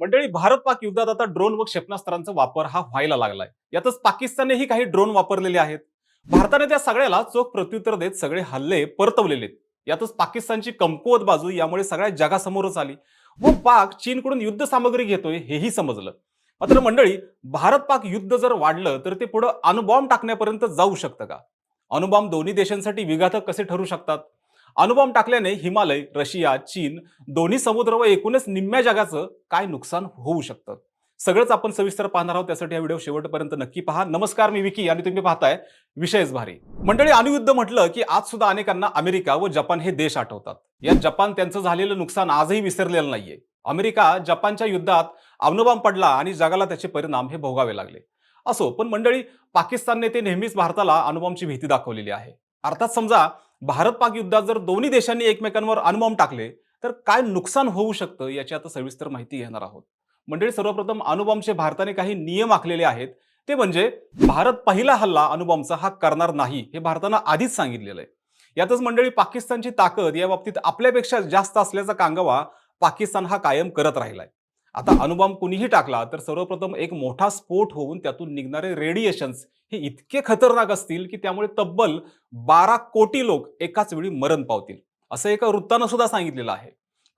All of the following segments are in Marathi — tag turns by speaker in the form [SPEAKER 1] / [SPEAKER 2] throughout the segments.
[SPEAKER 1] मंडळी भारत पाक युद्धात आता ड्रोन व क्षेपणास्त्रांचा वापर हा व्हायला लागलाय. यातच पाकिस्ताननेही काही ड्रोन वापरलेले आहेत. भारताने त्या सगळ्याला चोख प्रत्युत्तर देत सगळे हल्ले परतवलेले आहेत. यातच पाकिस्तानची कमकुवत बाजू यामुळे सगळ्या जगासमोरच आली. व पाक चीनकडून युद्ध सामग्री घेतोय हेही समजलं. मात्र मंडळी भारत पाक युद्ध जर वाढलं तर ते पुढं अणुबॉम्ब टाकण्यापर्यंत जाऊ शकतं का? अणुबॉम्ब दोन्ही देशांसाठी विघातक कसे ठरू शकतात? अणुबॉम्ब टाकल्याने हिमालय रशिया चीन दोन्ही समुद्र व एकूणच निम्म्या जगाचं काय नुकसान होऊ शकतं? सगळंच आपण सविस्तर पाहणार आहोत. त्यासाठी हा व्हिडिओ शेवटपर्यंत नक्की पहा. नमस्कार मी विकी आणि तुम्ही पाहताय विषयच भारी. मंडळी अणुयुद्ध म्हटलं की आज सुद्धा अनेकांना अमेरिका व जपान हे देश आठवतात. यात जपान त्यांचं झालेलं नुकसान आजही विसरलेलं नाहीये. अमेरिका जपानच्या युद्धात अणुबॉम्ब पडला आणि जगाला त्याचे परिणाम हे भोगावे लागले. असो पण मंडळी पाकिस्तानने ते नेहमीच भारताला अणुबॉम्बची भीती दाखवलेली आहे. अर्थात समजा भारत पाक युद्धात जर दोन्ही देशांनी एकमेकांवर अणुबॉम्ब टाकले तर काय नुकसान होऊ शकतं याची आता सविस्तर माहिती घेणार आहोत. मंडळी सर्वप्रथम अणुबॉम्बचे भारताने काही नियम आखलेले आहेत. ते म्हणजे भारत पहिला हल्ला अणुबॉम्बचा हा करणार नाही हे भारतानं आधीच सांगितलेलं आहे. यातच मंडळी पाकिस्तानची ताकद या बाबतीत आपल्यापेक्षा जास्त असल्याचा कांगावा पाकिस्तान हा कायम करत राहिलाय. आता अणुबॉम्ब कुणीही टाकला तर सर्वप्रथम एक मोठा स्फोट होऊन त्यातून निघणारे रेडिएशन्स हे इतके खतरनाक असतील की त्यामुळे तब्बल बारा कोटी लोक एकाच वेळी मरण पावतील. असं एका वृत्तानं सुद्धा सांगितलेलं आहे.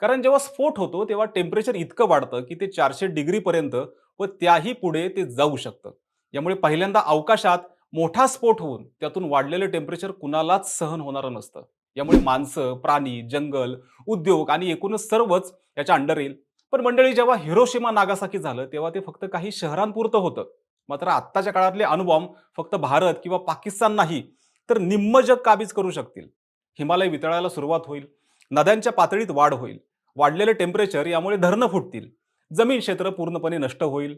[SPEAKER 1] कारण जेव्हा स्फोट होतो तेव्हा टेम्परेचर इतकं वाढतं की ते चारशे डिग्रीपर्यंत व त्याही पुढे ते जाऊ शकतं. यामुळे पहिल्यांदा अवकाशात मोठा स्फोट होऊन त्यातून वाढलेलं टेम्परेचर कुणालाच सहन होणारं नसतं. यामुळे माणसं प्राणी जंगल उद्योग आणि एकूणच सर्वच याच्या अंडर येईल. पण मंडळी जेव्हा हिरोशिमा नागासाकी झालं तेव्हा ते फक्त काही शहरांपुरतं होतं. मात्र आत्ताच्या काळातले अणुबॉम्ब फक्त भारत किंवा पाकिस्तान नाही तर निम्म जग काबीज करू शकतील. हिमालय वितळायला सुरुवात होईल. नद्यांच्या पातळीत वाढ होईल. वाढलेलं टेम्परेचर यामुळे धरणं फुटतील. जमीन क्षेत्र पूर्णपणे नष्ट होईल.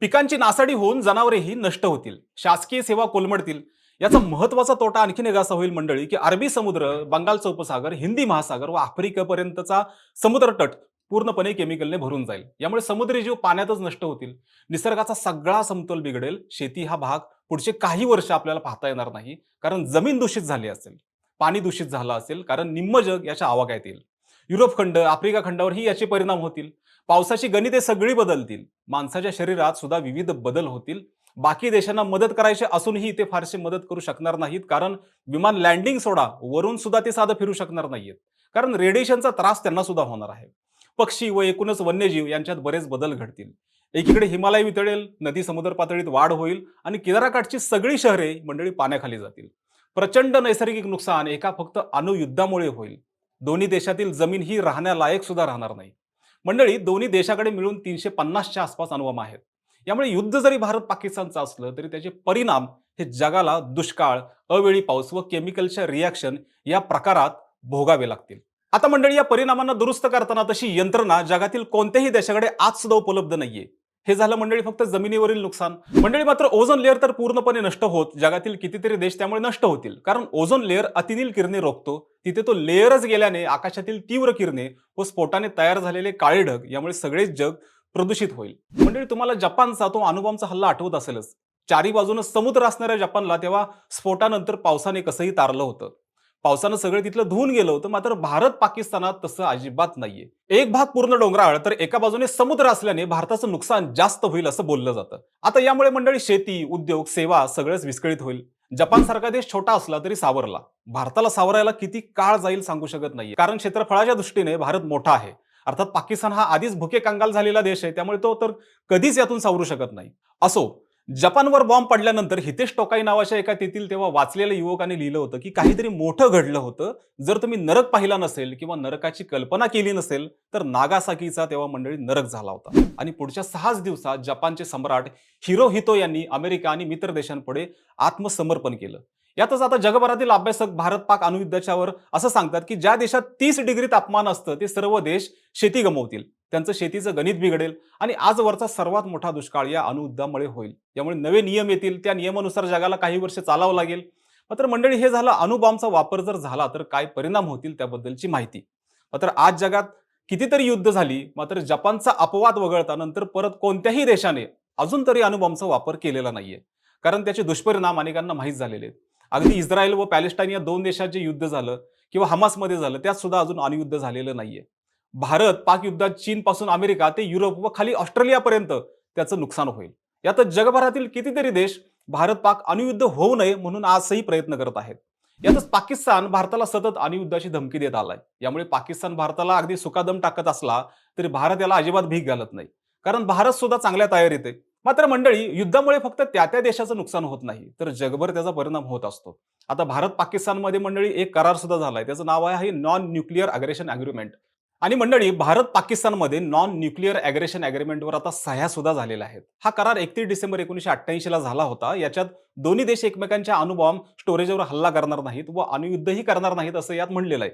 [SPEAKER 1] पिकांची नासाडी होऊन जनावरेही नष्ट होतील. शासकीय सेवा कोलमडतील. याचा महत्त्वाचा तोटा आणखीन एक असा होईल मंडळी की अरबी समुद्र बंगालचा उपसागर हिंदी महासागर व आफ्रिकेपर्यंतचा समुद्र तट पूर्णपणे केमिकलने भरून जाईल. यामुळे समुद्री जीव पाण्यातच नष्ट होतील. निसर्गाचा सगळा समतोल बिघडेल. शेती हा भाग पुढचे काही वर्ष आपल्याला पाहता येणार नाही. कारण जमीन दूषित झाली असेल पाणी दूषित झालं असेल कारण निम्म जग याच्या आवाक्यात येईल. युरोप खंड आफ्रिका खंडावरही याचे परिणाम होतील. पावसाची गणिते सगळी बदलतील. माणसाच्या शरीरात सुद्धा विविध बदल होतील. बाकी देशांना मदत करायची असूनही ते फारसे मदत करू शकणार नाहीत. कारण विमान लँडिंग सोडा वरून सुद्धा ते साधं फिरू शकणार नाहीत कारण रेडिएशनचा त्रास त्यांना सुद्धा होणार आहे. पक्षी व एकूणच वन्यजीव यांच्यात बरेच बदल घडतील. एकीकडे हिमालय वितळेल नदी समुद्र पातळीत वाढ होईल आणि किनाराकाठची सगळी शहरे मंडळी पाण्याखाली जातील. प्रचंड नैसर्गिक नुकसान एका फक्त अणुयुद्धामुळे होईल. दोन्ही देशातील जमीन ही राहण्यालायक सुद्धा राहणार नाही. मंडळी दोन्ही देशाकडे मिळून तीनशे पन्नासच्या आसपास अनुभव आहेत. यामुळे युद्ध जरी भारत पाकिस्तानचं असलं तरी त्याचे परिणाम हे जगाला दुष्काळ अवेळी पाऊस व केमिकलच्या रिॲक्शन या प्रकारात भोगावे लागतील. आता मंडळी या परिणामांना दुरुस्त करताना तशी यंत्रणा जगातील कोणत्याही देशाकडे आज सुद्धा उपलब्ध नाहीये. हे झालं मंडळी फक्त जमिनीवरील नुकसान. मंडळी मात्र ओझोन लेअर तर पूर्णपणे नष्ट होत जगातील कितीतरी देश त्यामुळे नष्ट होतील. कारण ओझोन लेअर अतिनील किरणे रोखतो. तिथे तो लेअरच गेल्याने आकाशातील तीव्र किरणे व स्फोटाने तयार झालेले काळे ढग यामुळे सगळेच जग प्रदूषित होईल. मंडळी तुम्हाला जपानचा तो अणुबॉम्बचा हल्ला आठवत असेलच. चारी बाजूनं समुद्र असणाऱ्या जपानला तेव्हा स्फोटानंतर पावसाने कसंही तारलं होतं. पावसानं सगळं तिथलं धुवून गेलं होतं मात्र भारत पाकिस्तानात तसं अजिबात नाहीये. एक भाग पूर्ण डोंगराळ तर एका बाजूने समुद्र असल्याने भारताचं नुकसान जास्त होईल असं बोललं जातं. आता यामुळे मंडळी शेती उद्योग सेवा सगळंच विस्कळीत होईल. जपान सारखा देश छोटा असला तरी सावरला. भारताला सावरायला किती काळ जाईल सांगू शकत नाही कारण क्षेत्रफळाच्या दृष्टीने भारत मोठा आहे. अर्थात पाकिस्तान हा आधीच भुके कंगाल झालेला देश आहे त्यामुळे तो तर कधीच यातून सावरू शकत नाही. असो जपानवर बॉम्ब पडल्यानंतर हितेश टोकाई नावाच्या एका तेथील तेव्हा वाचलेल्या युवकाने लिहिलं होतं की काहीतरी मोठं घडलं होतं. जर तुम्ही नरक पाहिला नसेल किंवा नरकाची कल्पना केली नसेल तर नागासाकीचा तेव्हा मंडळी नरक झाला होता. आणि पुढच्या सहाच दिवसात जपानचे सम्राट हिरो हितो यांनी अमेरिका आणि मित्र देशांपुढे आत्मसमर्पण केलं. यातच आता जगभरातील अभ्यासक भारत पाक अणुयुद्धाच्यावर असं सांगतात की ज्या देशात तीस डिग्री तापमान असतं ते सर्व देश शेती गमवतील. त्यांचं शेतीचं गणित बिघडेल आणि आजवरचा सर्वात मोठा दुष्काळ या अणुयुद्धामुळे होईल. यामुळे नवे नियम येतील त्या नियमानुसार जगाला काही वर्ष चालावं लागेल. मात्र मंडळी हे झालं अणुबॉम्बचा वापर जर झाला तर काय परिणाम होतील त्याबद्दलची माहिती. मात्र आज जगात कितीतरी युद्ध झाली मात्र जपानचा अपवाद वगळता नंतर परत कोणत्याही देशाने अजून तरी अणुबॉम्बचा वापर केलेला नाहीये. कारण त्याचे दुष्परिणाम अनेकांना माहीत झालेले आहेत. अगदी इस्रायल व पॅलेस्टाईन या दोन देशात जे युद्ध झालं किंवा हमासमध्ये झालं त्यात सुद्धा अजून अणुयुद्ध झालेलं नाहीये. भारत पाक युद्धात चीनपासून अमेरिका ते युरोप व खाली ऑस्ट्रेलियापर्यंत त्याचं नुकसान होईल. यातच जगभरातील कितीतरी देश भारत पाक अणुयुद्ध होऊ नये म्हणून आजही प्रयत्न करत आहेत. यातच पाकिस्तान भारताला सतत अणुयुद्धाची धमकी देत आलाय. यामुळे पाकिस्तान भारताला अगदी सुकादम टाकत असला तरी भारत याला अजिबात भीक घालत नाही. कारण भारत सुद्धा चांगल्या तयारीत आहे. मात्र मंडळी युद्धामुळे फक्त त्या त्या देशाचं नुकसान होत नाही तर जगभर त्याचा परिणाम होत असतो. आता भारत पाकिस्तानमध्ये मंडळी एक करार सुद्धा झालाय त्याचं नाव आहे नॉन न्यूक्लिअर अग्रेशन अग्रीमेंट आणि मंडळी भारत पाकिस्तानमध्ये नॉन न्यूक्लिअर अग्रेशन अग्रीमेंटवर आता सह्या सुद्धा झालेल्या आहेत. हा करार एकतीस डिसेंबर एकोणीशे अठ्ठ्याऐंशी ला झाला होता. याच्यात दोन्ही देश एकमेकांच्या अणुबॉम्ब स्टोरेजवर हल्ला करणार नाहीत व अणुयुद्धही करणार नाहीत असं यात म्हणलेलं आहे.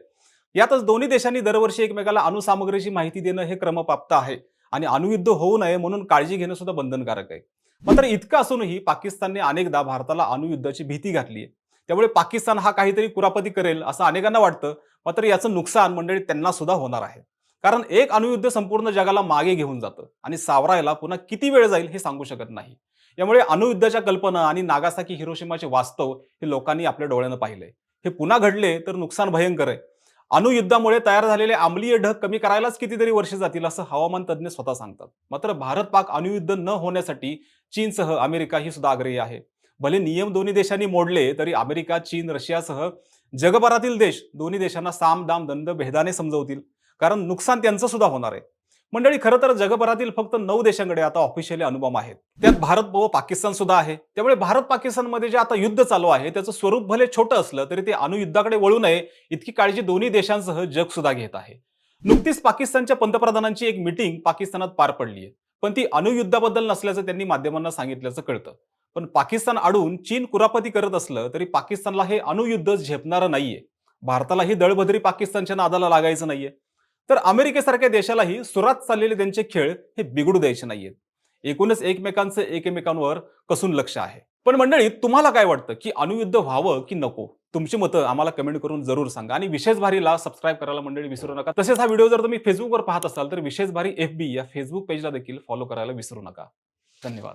[SPEAKER 1] यातच दोन्ही देशांनी दरवर्षी एकमेकाला अणुसामग्रीची माहिती देणं हे क्रमप्राप्त आहे. आणि अणुयुद्ध होऊ नये म्हणून काळजी घेणं सुद्धा बंधनकारक आहे. मात्र इतकं असूनही पाकिस्तानने अनेकदा भारताला अणुयुद्धाची भीती घातली आहे. त्यामुळे पाकिस्तान हा काहीतरी कुरापती करेल असं अनेकांना वाटतं. मात्र याचं नुकसान मंडळी त्यांना सुद्धा होणार आहे. कारण एक अणुयुद्ध संपूर्ण जगाला मागे घेऊन जातं आणि सावरायला पुन्हा किती वेळ जाईल हे सांगू शकत नाही. यामुळे अणुयुद्धाच्या कल्पना आणि नागासाकी हिरोशिमाचे वास्तव हे लोकांनी आपल्या डोळ्यानं पाहिलंय. हे पुन्हा घडले तर नुकसान भयंकर आहे. अणुयुद्धामुळे तयार झालेले आम्लीय ढग कमी करायलाच कितीतरी वर्षे जातील असं हवामान तज्ज्ञ स्वतः सांगतात. मात्र भारत पाक अणुयुद्ध न होण्यासाठी चीनसह अमेरिका ही सुद्धा आग्रही आहे. भले नियम दोन्ही देशांनी मोडले तरी अमेरिका चीन रशियासह जगभरातील देश दोन्ही देशांना साम दाम दंड भेदाने समजवतील. कारण नुकसान त्यांचं सुद्धा होणार आहे. मंडळी खरं तर जगभरातील फक्त नऊ देशांकडे आता ऑफिशियली अनुबॉम्ब आहेत. त्यात भारत व पाकिस्तान सुद्धा आहे. त्यामुळे भारत पाकिस्तानमध्ये जे आता युद्ध चालू आहे त्याचं स्वरूप भले छोटं असलं तरी ते अणुयुद्धाकडे वळू नये इतकी काळजी दोन्ही देशांसह जग सुद्धा घेत आहे. नुकतीच पाकिस्तानच्या पंतप्रधानांची एक मिटिंग पाकिस्तानात पार पडली आहे पण ती अणुयुद्धाबद्दल नसल्याचं त्यांनी माध्यमांना सांगितल्याचं कळतं. पण पाकिस्तान अडून चीन कुरापती करत असलं तरी पाकिस्तानला हे अणुयुद्ध झेपणारं नाहीये. भारतालाही दळभद्री पाकिस्तानच्या नादाला लागायचं नाहीये. तर अमेरिकेसारख्या देशालाही सुरात चाललेले त्यांचे खेळ हे बिघडू द्यायचे नाहीयेत. एकूणच एकमेकांचं एकमेकांवर कसून लक्ष आहे. पण मंडळी तुम्हाला काय वाटतं? की अणुयुद्ध व्हावं की नको? तुमची मतं आम्हाला कमेंट करून जरूर सांगा आणि विशेष भारीला सबस्क्राईब करायला मंडळी विसरू नका. तसेच हा व्हिडिओ जर तुम्ही फेसबुकवर पाहत असाल तर विशेष भारी एफ बी या फेसबुक पेजला देखील फॉलो करायला विसरू नका. धन्यवाद.